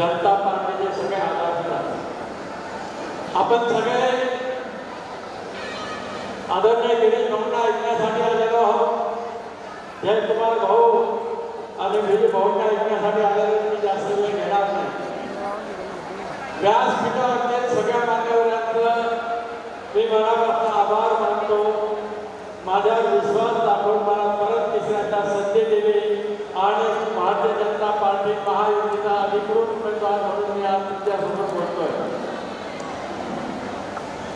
जनता पार्टीचे सगळे आधार आपण सगळे आदरणीय गिरीश भाऊंना ऐकण्यासाठी आलेलो आहोत. जयकुमार भाऊ. आणि गिरीश भाऊंना ऐकण्यासाठी आलेले मी जास्त वेळ घेणार नाही. व्यासपीठावरच्या सगळ्या मान्यवरांचं मी मनापासून आभार मानतो. माझ्या विश्वास भारतीय जनता पार्टी महायुतीचा अधिकृत उमेदवार म्हणून मी आज तुमच्यासोबत बोलतोय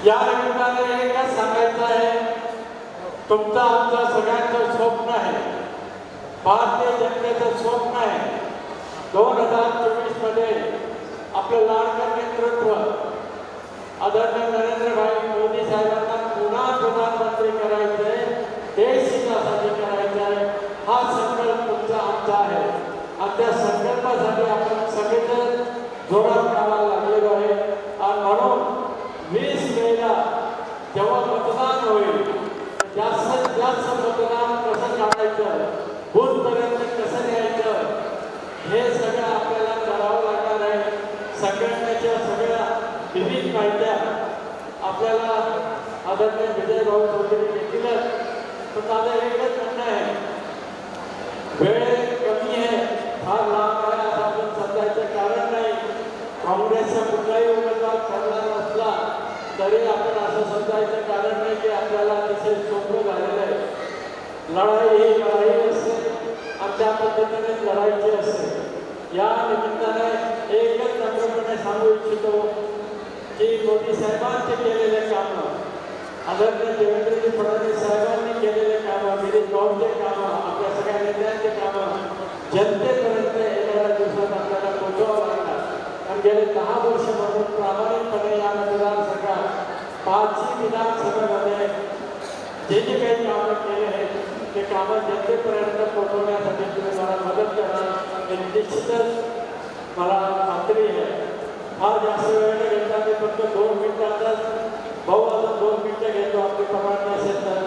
या निमित्ताने एकच सांगायचं आहे तुमचं आमचं सगळ्यांचं स्वप्न आहे. भारतीय जनतेचं स्वप्न आहे. दोन हजार चोवीसमध्ये आपलं लाडकं नेतृत्व आदरणीय नरेंद्रभाई मोदी साहेबांना पुन्हा प्रधानमंत्री करायचंय देश हितासाठी करायचंय. हा संकल्प तुमचा आमचा आणि त्या संकल्पासाठी आपण सगळेजण जोरात कामाला लागलेलो आहे. आणि म्हणून वीस मेला जेव्हा मतदान होईल जास्तीत जास्त मतदान कसं काढायचं बूथपर्यंत कसं न्यायचं हे सगळं आपल्याला करावं लागणार आहे. संघटनेच्या सगळ्या विविध माहित्या आपल्याला आदरणीय विजय भाऊ चौधरी घेतीलच तर माझं एकच म्हणणं आहे. वेळ कमी आहे फार लांब आहे असं आपण समजायचं कारण नाही काँग्रेसचा कुठलाही उमेदवार ठरला नसला तरी आपण असं समजायचं कारण नाही की आपल्याला अतिशय सोपं झालेलं आहे. लढाई ही लढाई असते आणि त्या पद्धतीने लढायची असते या निमित्ताने एकच नम्रपणे सांगू इच्छितो की मोदी साहेबांचे केलेले कामं आदरणीय देवेंद्रजी फडणवीस साहेबांनी केलेले कामं गिरीश कामं आपल्या सगळ्या नेत्यांचे कामं जनतेपर्यंत गेले दहा वर्षामध्ये प्रामाणिकपणे या मतदारसंघात पाचही विधानसभेमध्ये जे जे काही कामं केले आहेत ते कामं जनतेपर्यंत पोहोचवण्यासाठी तुम्ही मला मदत करणार हे निश्चितच मला खात्री आहे. फार जास्त वेळ घेतला घेता मी फक्त दोन मिनिटातच भाऊ आता दोन मिनिटं घेतो आपली प्रमाण असेल तर.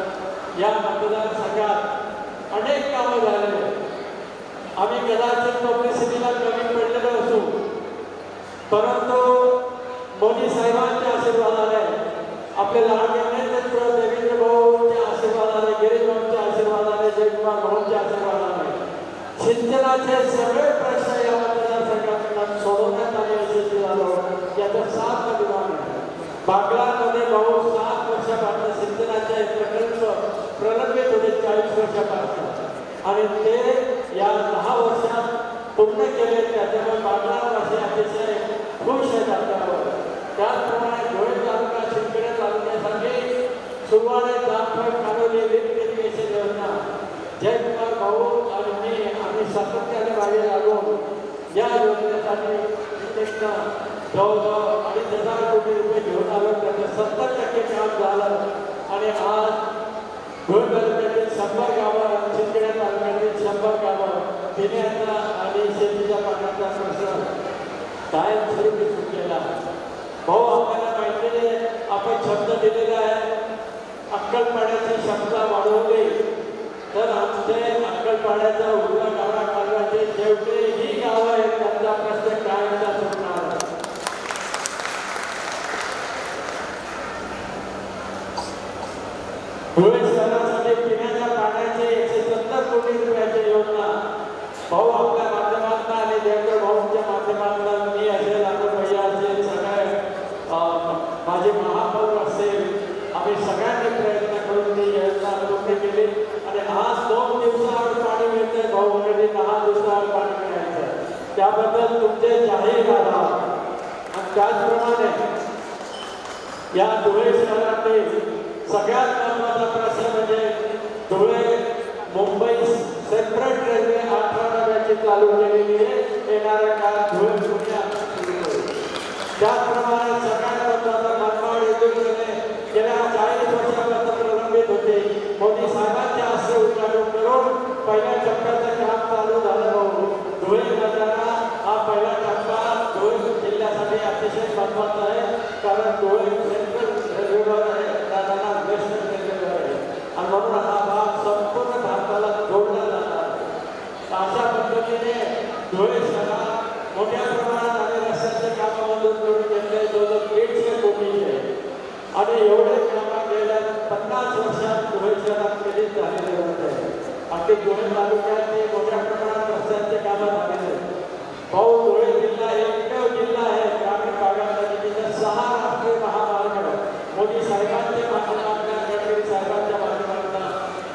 या मतदारसंघात अनेक कामं झालेली आहेत. आम्ही कदाचित पब्लिसिटीला कमी परंतु मोदी साहेबांच्या आशीर्वादाने आपले लाडके नेतृत्व देवेंद्र भाऊच्या आशीर्वादाने गिरीश भाऊच्या आशीर्वादाने जयकुमार भाऊच्या आशीर्वादाने सिंचनाचे सगळे प्रश्न या मतदारसंघात सोडवण्यात आले यशस्वी झालो याचा सात अभिमान आहे. बागलामध्ये भाऊ सात वर्षापासून सिंचनाचे प्रकल्प प्रलंबित होते चाळीस वर्षापासून. आणि ते या दहा वर्षात पूर्ण केले त्याच्यामुळे बागलावासी अतिशय खुश आहेत आपल्यावर त्याचप्रमाणे धुळे तालुका शिंदखेडा तालुक्यासाठी सुरुवाने जामफळ काढवली लिफ्ट योजना जयकुमार भाऊ आणि मी आम्ही सातत्याने मागे लागून या योजनेसाठी प्रत्येकनं जवळजवळ अडीच हजार कोटी रुपये घेऊन आलो. त्याचं सत्तर टक्के काम झालं. आणि आज धुळे तालुक्यातील शंभर गावात शिंदखेडा तालुक्यातील शंभर गावं पिण्याचा आणि शेतीच्या पाण्याचा प्रश्न कायमस्वरूपी सुटलेला भाऊ आपल्याला माहिती आपण शब्द दिलेला आहे अक्कलपाड्याची क्षमता वाढवली तर आमचे अक्कलपाड्याचा उजवा गाडा कालव्याचे शेवटे ही गावं आहेत त्यांचा प्रश्न कायमचा सुटणार आहे. धुळे शहरासाठी पिण्याच्या पाण्याचे एकशे सत्तर कोटी रुपयाची योजना भाऊ आपल्या माध्यमातून आणि देवेंद्र भाऊंच्या माध्यमातून मी असेल आता भैया असेल सगळे अं, माझे महापौर असेल आम्ही सगळ्यांनी प्रयत्न करून ती योजना पूर्ण केली आणि आज दोन दिवसावर पाणी मिळते भाऊ ऑलरेडी दहा दिवसावर पाणी मिळायचं त्याबद्दल तुमचे जाहीर आभार. आणि त्याचप्रमाणे या धुळे शहरातील सगळ्यात महत्त्वाचा प्रश्न म्हणजे धुळे मुंबई सेपरेट रेल्वे अठरा डब्याची चालू केलेली आहे. येणाऱ्या धुळे शहरात मोठ्या प्रमाणात आम्ही रस्त्याचे कामं मंजूर घेतले जवळजवळ दीडशे कोटीचे आणि एवढे कामं गेल्या पन्नास वर्षात धुळे शहरात कधीच झालेले होते अगदी धुळे तालुक्यात मोठ्या प्रमाणात रस्त्यांचे कामं झालेले भाऊ धुळे जिल्हा हे एकमेव जिल्हा आहे ग्रामीण भागामध्ये जिथे सहा राष्ट्रीय महामार्ग मोदी साहेबांच्या माध्यमातून गडकरी साहेबांच्या माध्यमातून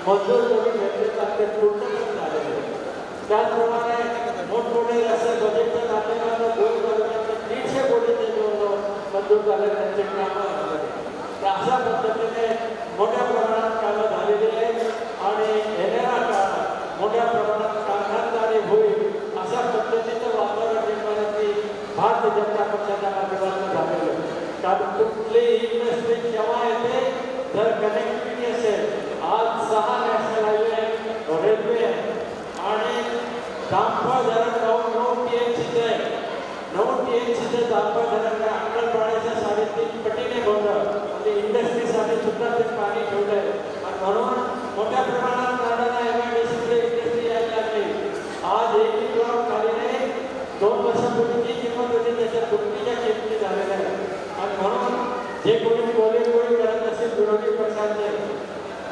मंजूर करून घेतले तर ते पूर्ण झालेले त्याचप्रमाणे मोठमोठे रस्ते बजेटच्या माध्यमातून दीडशे मंजूर झाले त्यांचे कामं अशा पद्धतीने मोठ्या प्रमाणात कामं झालेली आहेत आणि येणाऱ्या काळात मोठ्या प्रमाणात कारखानदारी होईल अशा पद्धतीचं वातावरण निर्माणाची भारतीय जनता पक्षाच्या माध्यमातून झालेलं आहे कारण कुठलीही इंडस्ट्री केव्हा येते जर कनेक्टिव्हिटी असेल आज सहा नॅशनल हायवे रेल्वे आणि दामफळ धरण नऊ नऊ टी एम सीचे नऊ टी एम सीचे दामफळ धरण अक्कलपाड्याच्या साडेतीन पटीने भरलं म्हणजे इंडस्ट्रीसाठी सुद्धा ते पाणी ठेवलं आहे आणि म्हणून मोठ्या प्रमाणात नारायणा एम आय डी सीकडे इंडस्ट्री यायला लागली आज एक किलो कालीने दोन वर्षापूर्वी जी किंमत होती त्याच्या दुपटीच्या किमती झालेल्या आहेत आणि म्हणून जे कोणी कोणी कोणी करत असेल विरोधी पक्षांचे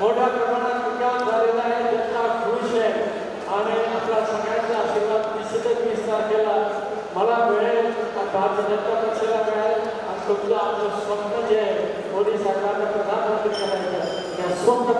मोठ्या प्रमाणात विकास झालेला आहे जनता खुश आहे आणि आपला सगळ्यांचा आशीर्वाद निश्चितच वीस तारखेला मला मिळेल आणि भारतीय जनता पक्षाला मिळेल आणि तुमचं आमचं स्वप्न जे आहे मोदी सरकारनं प्रधानमंत्री करायचं त्या स्वप्न पूर्ण